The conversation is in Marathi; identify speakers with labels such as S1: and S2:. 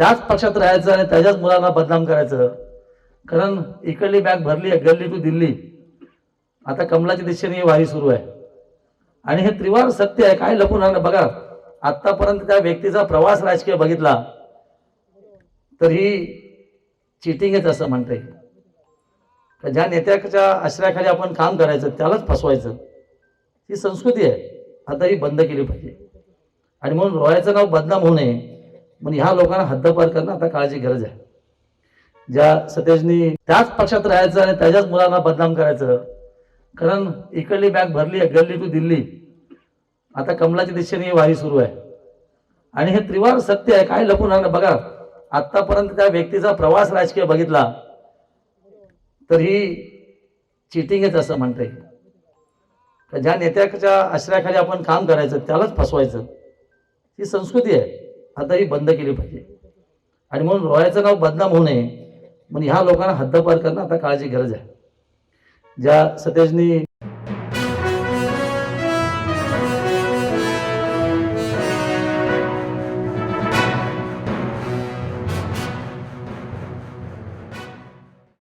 S1: त्याच पक्षात राहायचं आणि त्याच्याच मुलांना बदनाम करायचं. कारण इकडली बॅग भरली आहे गल्ली टू दिल्ली. आता कमलाच्या दिशेने ही वारी सुरू आहे. आणि हे त्रिवार सत्य आहे काय लपून राहणं बघा आतापर्यंत त्या व्यक्तीचा प्रवास राजकीय बघितला तर ही चिटिंगच असं म्हणता येईल. ज्या नेत्याच्या आश्रयाखाली आपण काम करायचं त्यालाच फसवायचं. ही संस्कृती आहे. आता ही बंद केली पाहिजे. आणि म्हणून रोयाचं नाव बदनाम होऊ नये. म्हणून ह्या लोकांना हद्दपार करणं आता काळाची गरज आहे. ज्या सतेजनी त्याच पक्षात राहायचं आणि त्याच्याच मुलांना बदनाम करायचं. कारण इकडली बॅग भरली आहे गल्ली टू दिल्ली. आता कमलाच्या दिशेने ही वारी सुरू आहे. आणि हे त्रिवार सत्य आहे काय लपून राहणं बघा. आतापर्यंत त्या व्यक्तीचा प्रवास राजकीय बघितला तर ही चिटिंगच असं म्हणता येईल. ज्या नेत्याच्या आश्रयाखाली आपण काम करायचं त्यालाच फसवायचं. ही संस्कृती आहे. आता ही बंद केली पाहिजे. आणि म्हणून रोयाचं नाव बदनाम होऊ नये म्हणून ह्या लोकांना हद्दपार करणं आता काळाची गरज आहे. ज्या सतेजनी